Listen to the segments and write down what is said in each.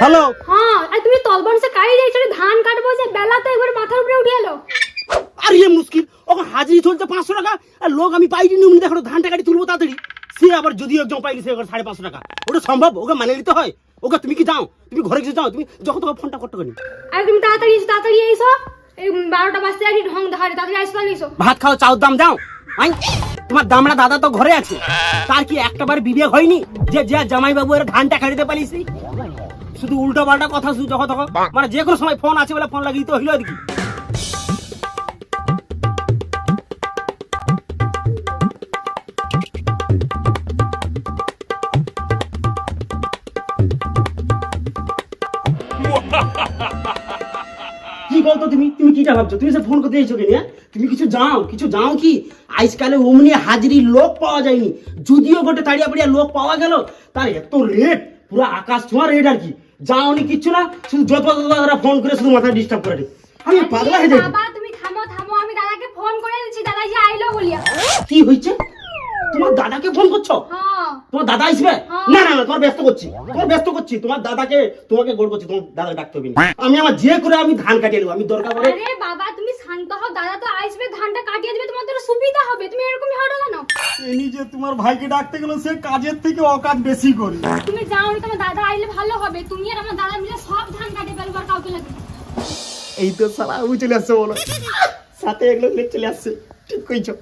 Hello. হ্যাঁ আর তুমি তলবন সে কাই যাইছো ধান কাটবো যে বেলা তো একবার মাথার উপরে উঠে এলো। আর ইয়ে মুশকিল ওকে হাজিরি চলছে পাঁচশো টাকা আর লোক আমি পাইনি নুমনি দেখো ধানটা কাটি তুলবো তাড়াতাড়ি। সে আবার যদি একজন পাইনি সে সাড়ে পাঁচশো টাকা। ওটা সম্ভব? ওকে মানে নিতে হয়? ওকে তুমি কি যাও তুমি ঘরে কিছু যাও তুমি যখন তখন ফোনটা করতে পারি আর তুমি তাড়াতাড়ি এসো তাড়াতাড়ি এসো। এই বারোটা বাজতে আর ঢং ধারে তাড়াতাড়ি আসবা এসো। ভাত খাও চাউর দাম যাও আই তোমার দামড়া দাদা তো ঘরে আছে। তার কি একটাবার বিবেক হয়নি যে যে জামাই বাবু এর ধানটা খাড়িতে পারিছি শুধু উল্টো পাল্টা কথা শুধু যখন তখন মানে যে কোনো সময় ফোন আছে বলে ফোন লাগিয়ে তো হইল আর কি কি বলতো তুমি? তুমি কিটা ভাবছ তুমি সে ফোন করতে চাইছো কেন হ্যাঁ? তুমি কিছু যাও কিছু যাও কি? আজকালে অমনি হাজিরি লোক পাওয়া যায়নি। যদিও গোটে তাড়িয়া পাড়িয়া লোক পাওয়া গেল তার এত রেট পুরো আকাশ ছোঁয়া রেট আর কি। যাওনি কিচ্ছু না শুধু যত দাদারা ফোন করে শুধু মাথা ডিস্টার্ব করে। আমি পাগলা হয়ে যাই। বাবা তুমি থামো থামো আমি দাদাকে ফোন করে দিচ্ছি দাদা যে আইলো বলিয়া। কি হয়েছে তোমার দাদাকে ফোন করছ? হ্যাঁ। তোমার দাদা আসবে? হ্যাঁ। না না না তোমার ব্যস্ত করছি। তোমার ব্যস্ত করছি। তোমার দাদাকে তোমাকে গোল করছি তোমার দাদা ডাকতে হবে না। আমি আমার যে করে আমি ধান কাটিয়ে নেব আমি দরকার পড়ে আরে বাবা তুমি শান্ত হও দাদা তো আসবে ধানটা কাটিয়ে দিবে তোমার তো সুবিধা হবে। তুমি এরকমই হটো যে তোমার ভাইকে ডাকতে গেল সে কাজের থেকে অকাজ বেশি করে। তুমি যাও নি তোমার দাদা আইলে ভালো হবে। তুমি আর আমার দাদা মিলে সব ধান ফেলব আর কাউকে লাগবে এই তো সারা ও চলে আসছে বলো। সাথে এগুলো নিয়ে চলে আসছে। ঠিক কইছো।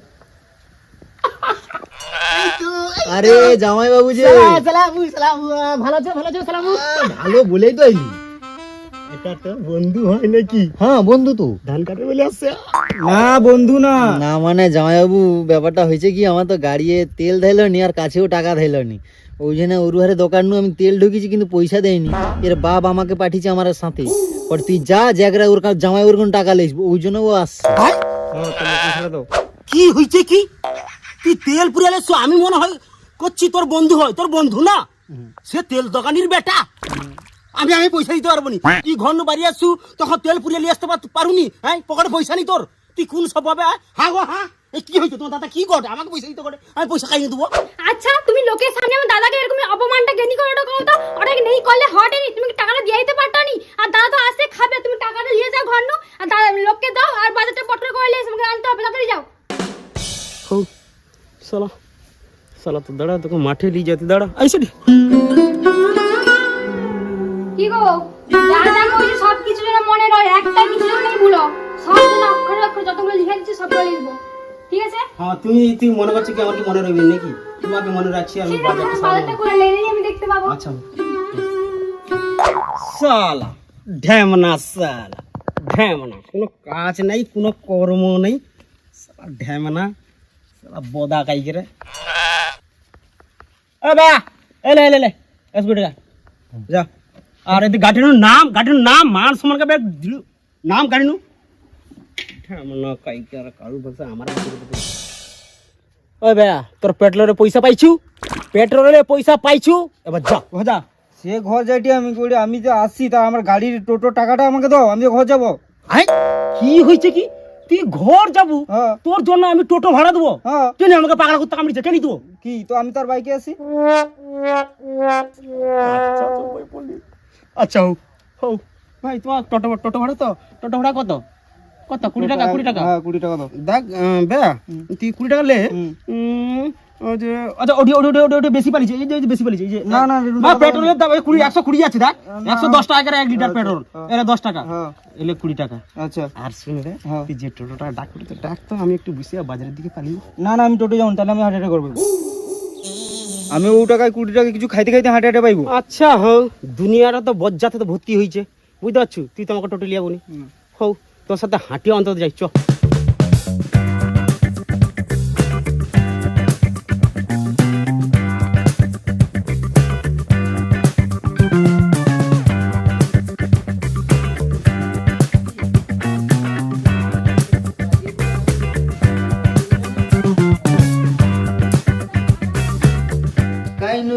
আরে জামাই বাবু যে। সালামু সালাম ভালো আছো ভালো আছো সালামু। ভালো বলেই তো আইলি এটা তো বন্ধু হয় নাকি? হ্যাঁ বন্ধু তো। ধান কাটে বলে আসছে। না বন্ধু না। না মানে জামাইবাবু ব্যাপারটা হয়েছে কি আমার তো গাড়িয়ে তেল ধাইলো নি আর কাছেও টাকা ধাইলো নি ওই জন্য ওরুহারে দোকান নু আমি তেল ঢুকিয়েছি কিন্তু পয়সা দেয়নি এর বাপ আমাকে পাঠিয়েছে আমার সাথে। পর তুই যা জায়গায় ওর জামাই ওর কোন টাকা লেস ওই জন্য ও আসছে। হ্যাঁ কি হইছে কি? তুই তেল পুরালে আমি মনে হয় করছি তোর বন্ধু হয়। তোর বন্ধু না? সে তেল দোকানির বেটা। আমি আমি পয়সা দিতে পারব নি। তুই ঘর বাড়ি আসছু তখন তেল পুরিয়ে নিয়ে আসতে পার- পারুনি হ্যাঁ? পকেটে পয়সা নি তোর। তুই কোন সব পাবে হ্যাঁ? গো হ্যাঁ? কি হয়েছে? তোমার দাদা কি করে? আমাকে পয়সা দিতে করে। আমি পয়সা খাইয়ে দেবো। আচ্ছা তুমি লোকের সামনে আমার দাদাকে এরকম অপমানটা জ্ঞানী করে ওটা তো। ওটা নেই করলে হটে নি? তুমি টাকাটা দিয়ে দিতে পারতো নি? আর দাদা তো আসে খাবে। তুমি টাকাটা নিয়ে যাও ঘর নু। আর দাদা লোককে দাও। আর বাজারটা পটর করে নিয়ে আমাকে আনতে হবে। তাড়াতাড়ি যাও। হো সালা। সালা তো দাঁড়া তোকে মাঠে নিয়ে যেতে দাঁড়া। আইসে রে। কি গো? যা যা কইছি সব কিছু যেন মনে রয় একটা কিছু নেই ভুলো। সব যেন অক্ষরে অক্ষরে যতগুলো লিখে দিচ্ছি সবগুলো লিখব। ঠিক আছে? হ্যাঁ তুমি তুই মনে করছ কি আমার কি মনে রইবে নাকি? তোমাকে মনে রাখছি আমি বাজারটা বাজারটা করে নিলেই আমি দেখতে পাবো। আচ্ছা। সালা ঢ্যামনা সালা ঢ্যামনা। কোনো কাজ নাই কোনো কর্ম নেই। সালা ঢ্যামনা সালা বদা কাই করে এ বা এলে এলে এলে এস যা। আর এতে গাড়ির নাম গাড়ির নাম মান সমান কা নাম গাড়ি নু কাই করে কারু বলছে আমার ওই বেয়া তোর পেট্রোলের পয়সা পাইছু? পেট্রোলের পয়সা পাইছু? এবার যা ভজা সে ঘর যাইটি আমি করি আমি যে আসছি তা আমার গাড়ির টোটো টাকাটা আমাকে দাও আমি ঘর যাব। আই কি হয়েছে কি? তুই ঘর যাব? হ্যাঁ। তোর জন্য আমি টোটো ভাড়া দেবো। হ্যাঁ। কেন আমাকে পাগলা করতে কামড়িছে কেন দেবো? কি তো আমি তার বাইকে আসি আচ্ছা হোক হোক ভাই তোমার টোটো টোটো ভাড়া তো? টোটো ভাড়া কত? কত? কুড়ি টাকা কুড়ি টাকা? হ্যাঁ কুড়ি টাকা দাও। দেখ আহ, বে তুই কুড়ি টাকা লে আচ্ছা ওটি ওটি ওটি ওটি ওটি বেশি পালিছে এই যে বেশি পালিছে এই যে না, না, পেট্রোলের দাম কুড়ি একশো কুড়ি আছে দেখ। একশো দশ টাকা করে এক লিটার পেট্রোল এটা দশ টাকা। হ্যাঁ। এলে কুড়ি টাকা। আচ্ছা। আর শুনে রে হ্যাঁ। তুই যে টোটোটা ডাক করতে ডাক তো আমি একটু বুঝি বাজারের দিকে পালিয়ে না না আমি টোটো যাব তাহলে আমি হাটে করব। আমি ও টাকায় কুড়ি টাকা কিছু খাইতে খাইতে হাঁটে হাঁটে পাইবো। আচ্ছা হও। দুনিয়াটা তো বজ্জাতে তো ভর্তি হয়েছে বুঝতে পারছ? তুই তো আমাকে টোটো লিয়া বলি হও তোর সাথে হাঁটিয়ে অন্তত যাই চ।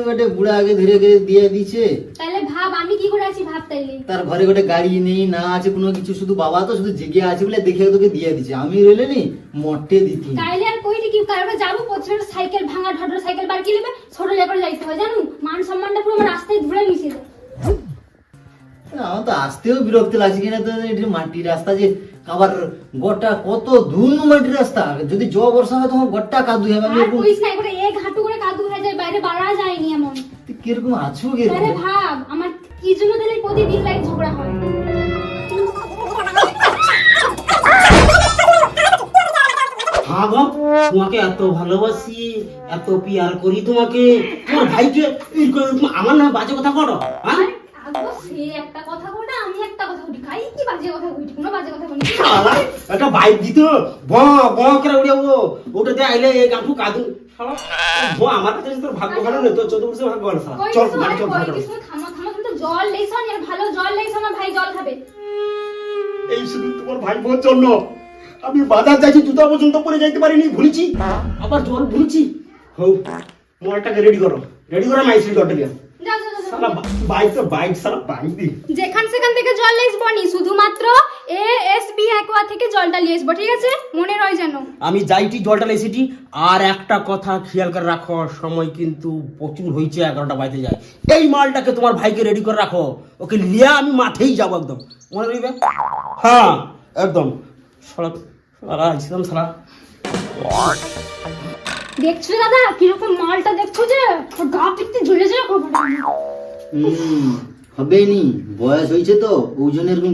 গোটে বুড়া আগে ধীরে ধীরে দিয়ে দিছে তাহলে ভাব আমি কি করে আছি ভাব তাইলে? তার ঘরে গোটে গাড়ি নেই না আছে কোনো কিছু শুধু বাবা তো শুধু জেগে আছে বলে দেখে তোকে দিয়ে দিছে আমি রইলে নি মটে দিতি। তাইলে আর কইটি কি কারণে যাব প্রথমে সাইকেল ভাঙা সাইকেল বার ছোট লেবার যাইতে হয় জানো? মান সম্মানটা পুরো আমার রাস্তায় মিশে যায়। তো আসতেও বিরক্ত লাগছে কিনা তো এটি মাটির রাস্তা যে আবার গোটা কত দূর মাটির রাস্তা। যদি জ বর্ষা হয় তখন গোটা কাদু হবে আমি কইস না করে এক হাঁটু করে কাদু হয়ে যায় বাইরে বাড়া যায়নি এমন তুই কীরকম আছো আরে ভাব আমার কি জন্য দিলে প্রতিদিন লাইক ঝগড়া হয়? তোমাকে এত ভালোবাসি এত পিয়ার করি তোমাকে। তোমার ভাইকে আমার নামে বাজে কথা করো হ্যাঁ? সে একটা কথা আমি একটা কথা কই কাই কি বাজে কথা কই কোনো বাজে কথা কই শালা, একটা বাইক দিত। ব ব করে উড়াবো ওটাতে আইলে এই কাদু। শালা, ব আমার কাছে তোর ভাগ্য ভালো নয় তোর চোদ্দ বছর ভাগ্য ভালো শালা। চল কিছু চল ভালো কিছু থামো থামো তুমি তো জল লেইছো না ভালো জল লেইছো না ভাই জল খাবে। এই শুধু তোমার ভাই বোন জন্য। আমি বাজার যাইছি জুতা পর্যন্ত পরে যাইতে পারিনি ভুলেছি? আবার জল ভুলেছি? হোক মোবাইলটাকে রেডি করো। রেডি করো মাইসির দরটা দিয়ে সালা বাইক তো বাইক সালা বাইক দি সেখান থেকে জল লেইসবো নি। শুধুমাত্র এ এস বি অ্যাকোয়া থেকে জলটা নিয়ে আসব ঠিক আছে? মনে রয় যেন। আমি যাইটি জলটা লেসিটি আর একটা কথা খেয়াল করে রাখো সময় কিন্তু প্রচুর হয়েছে এগারোটা বাজতে যায়। এই মালটাকে তোমার ভাইকে রেডি করে রাখো। ওকে লিয়া আমি মাঠেই যাব একদম। মনে রইবে? হ্যাঁ একদম। সালা সালা ছিলাম সালা দেখছ দাদা কীরকম মালটা দেখছ যে? গা পিত্তি ঝুলে ঝুলে খবর হুম। হবে নি বয়স হয়েছে তো ওই জন্য এরকম